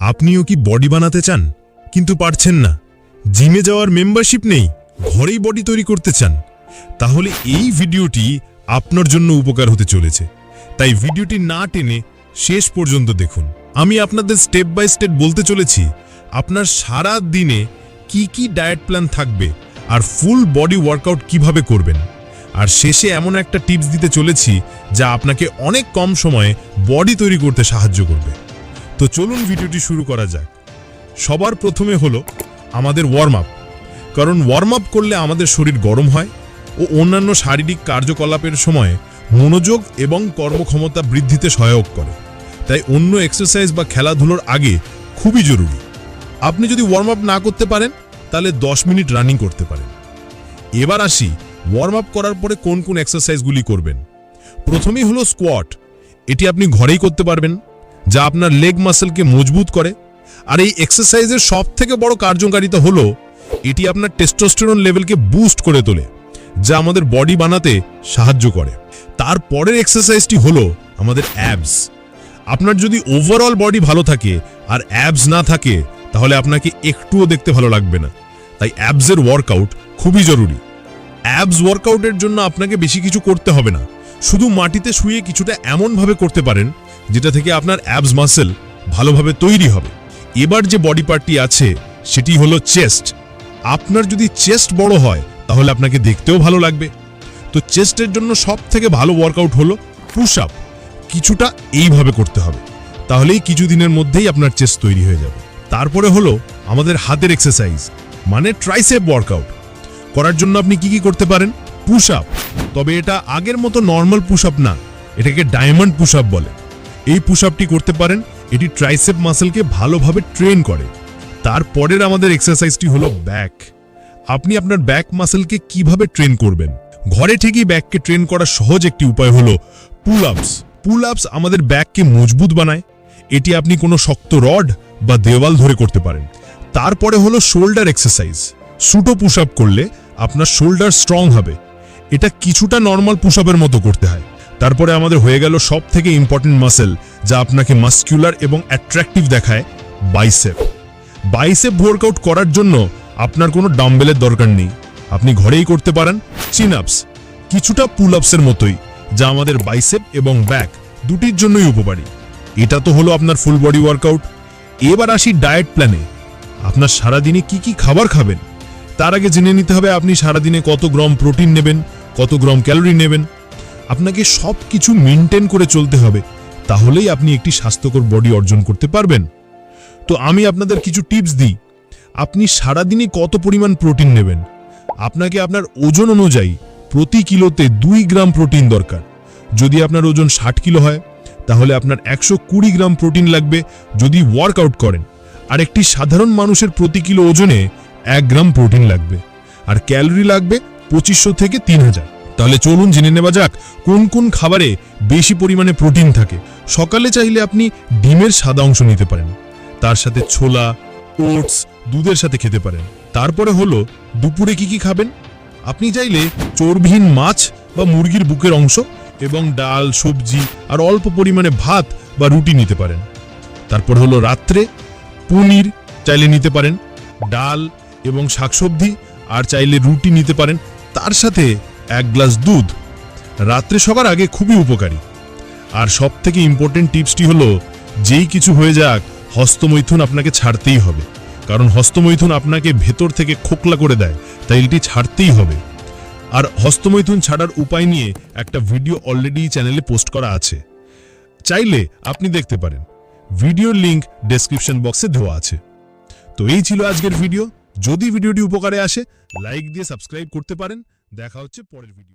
আপনিও কি বডি বানাতে চান? কিন্তু পারছেন না। জিমে যাওয়ার মেম্বারশিপ নেই, ঘরেই বডি তৈরি করতে চান। তাহলে এই ভিডিওটি আপনার জন্য উপকার হতে চলেছে। তাই ভিডিওটি না টেনে শেষ পর্যন্ত দেখুন। আমি আপনাদের স্টেপ বাই স্টেপ বলতে চলেছি, আপনার সারা দিনে কি কি ডায়েট প্ল্যান থাকবে আর ফুল বডি ওয়ার্কআউট কীভাবে করবেন। আর শেষে এমন একটা টিপস দিতে চলেছি, যা আপনাকে অনেক কম সময়ে বডি তৈরি করতে সাহায্য করবে। তো চলুন ভিডিওটি শুরু করা যাক। সবার প্রথমে হলো আমাদের ওয়ার্ম আপ কারণ ওয়ার্ম আপ করলে আমাদের শরীর গরম হয় ও অন্যান্য শারীরিক কার্যকলাপের সময় মনোযোগ এবং কর্মক্ষমতা বৃদ্ধিতে সহায়ক করে। তাই অন্য এক্সারসাইজ বা খেলাধুলোর আগে খুবই জরুরি। আপনি যদি ওয়ার্ম আপ না করতে পারেন, তাহলে দশ মিনিট রানিং করতে পারেন। এবার আসি ওয়ার্ম আপ করার পরে কোন কোন এক্সারসাইজগুলি করবেন। প্রথমেই হলো স্কোয়াট এটি আপনি ঘরেই করতে পারবেন। যা আপনার লেগ মাসেলকে মজবুত করে। আর এই এক্সারসাইজের সব থেকে বড় কার্যকারিতা হলো, এটি আপনার টেস্টোস্টেরন লেভেলকে বুস্ট করে তোলে, যা আমাদের বডি বানাতে সাহায্য করে। তারপরের এক্সারসাইজটি হলো আমাদের অ্যাবস আপনার যদি ওভারঅল বডি ভালো থাকে আর অ্যাবস না থাকে, তাহলে আপনাকে একটুও দেখতে ভালো লাগবে না। তাই অ্যাবসের ওয়ার্কআউট খুবই জরুরি। অ্যাবস ওয়ার্কআউটের জন্য আপনাকে বেশি কিছু করতে হবে না। শুধু মাটিতে শুয়ে কিছুটা এমনভাবে করতে পারেন যেটা থেকে আপনার অ্যাবস মাসেল ভালোভাবে তৈরি হবে। এবার যে বডি পার্টটি আছে, সেটি হলো চেস্ট আপনার যদি চেস্ট বড় হয়, তাহলে আপনাকে দেখতেও ভালো লাগবে। তো চেস্টের জন্য সব থেকে ভালো ওয়ার্কআউট হলো পুশ আপ কিছুটা এইভাবে করতে হবে। তাহলেই কিছুদিনের মধ্যেই আপনার চেস্ট তৈরি হয়ে যাবে। তারপরে হলো আমাদের হাতের এক্সারসাইজ মানে ট্রাইসেপ ওয়ার্কআউট করার জন্য আপনি কি কি করতে পারেন? পুশ আপ তবে এটা আগের মতো নর্মাল পুশ আপ না, এটাকে ডায়মন্ড পুশ আপ বলে। এই পুশ আপটি করতে পারেন, এটি ট্রাইসেপ মাসেলকে ভালোভাবে ট্রেন করে। তারপরের আমাদের এক্সারসাইজটি হলো ব্যাক আপনি আপনার ব্যাক মাসেলকে কীভাবে ট্রেন করবেন? ঘরে ঠিকই ব্যাককে ট্রেন করার সহজ একটি উপায় হলো পুল আপস পুল আপস আমাদের ব্যাককে মজবুত বানায়। এটি আপনি কোনো শক্ত রড বা দেওয়াল ধরে করতে পারেন। তারপরে হলো শোল্ডার এক্সারসাইজ সুটো পুশ আপ করলে আপনার শোল্ডার স্ট্রং হবে। এটা কিছুটা নর্মাল পুশ মতো করতে হয়। তারপরে আমাদের হয়ে গেল সব থেকে ইম্পর্টেন্ট মাসেল যা আপনাকে মাস্কুলার এবং অ্যাট্রাকটিভ দেখায় বাইসেপ বাইসেপ ওয়ার্কআউট করার জন্য আপনার কোনো ডাম্বেলের দরকার নেই। আপনি ঘরেই করতে পারেন চিন আপস কিছুটা পুল আপসের মতোই, যা আমাদের বাইসেপ এবং ব্যাক দুটির জন্যই উপকারী। এটা তো হলো আপনার ফুল বডি ওয়ার্কআউট এবার আসি ডায়েট প্ল্যানে আপনার সারাদিনে কি কি খাবার খাবেন? তার আগে জেনে নিতে হবে, আপনি সারাদিনে কত গ্রাম প্রোটিন নেবেন, কত গ্রাম ক্যালোরি নেবেন। আপনাকে সব কিছু মেনটেন করে চলতে হবে, তাহলেই আপনি একটি স্বাস্থ্যকর বডি অর্জন করতে পারবেন। তো আমি আপনাদের কিছু টিপস দিই। আপনি সারাদিনে কত পরিমাণ প্রোটিন নেবেন? আপনাকে আপনার ওজন অনুযায়ী প্রতি কিলোতে দুই গ্রাম প্রোটিন দরকার। যদি আপনার ওজন ষাট কিলো হয়, তাহলে আপনার একশো কুড়ি গ্রাম প্রোটিন লাগবে যদি ওয়ার্কআউট করেন। আর একটি সাধারণ মানুষের প্রতি কিলো ওজনে এক গ্রাম প্রোটিন লাগবে। আর ক্যালোরি লাগবে পঁচিশশো থেকে তিন হাজার। তাহলে চলুন জেনে নেওয়া যাক কোন কোন খাবারে বেশি পরিমাণে প্রোটিন থাকে। সকালে চাইলে আপনি ডিমের সাদা অংশ নিতে পারেন। তার সাথে ছোলা, ওটস, দুধের সাথে খেতে পারেন। তারপরে হলো দুপুরে কি কি খাবেন? আপনি চাইলে চর্বিহীন মাছ বা মুরগির বুকের অংশ এবং ডাল, সবজি আর অল্প পরিমাণে ভাত বা রুটি নিতে পারেন। তারপর হলো রাত্রে পনির চাইলে নিতে পারেন, ডাল এবং শাকসবজি আর চাইলে রুটি নিতে পারেন। তার সাথে এক গ্লাস দুধ। রাত্রে সবার আগে খুবই উপকারী। আর সব থেকে ইম্পর্টেন্ট টিপসটি হলো, যেই কিছু হয়ে যাক, হস্তমৈথুন আপনাকে ছাড়তেই হবে। কারণ হস্তমৈথুন আপনাকে ভেতর থেকে খোকলা করে দেয়, তাই এটি ছাড়তেই হবে। আর হস্তমৈথুন ছাড়ার উপায় নিয়ে একটা ভিডিও অলরেডি চ্যানেলে পোস্ট করা আছে। চাইলে আপনি দেখতে পারেন। ভিডিওর লিংক ডেসক্রিপশন বক্সে দেওয়া আছে। তো এই ছিল আজকের ভিডিও যদি ভিডিওটি উপকারে আসে লাইক দিয়ে সাবস্ক্রাইব করতে পারেন। দেখা হচ্ছে পরের ভিডিও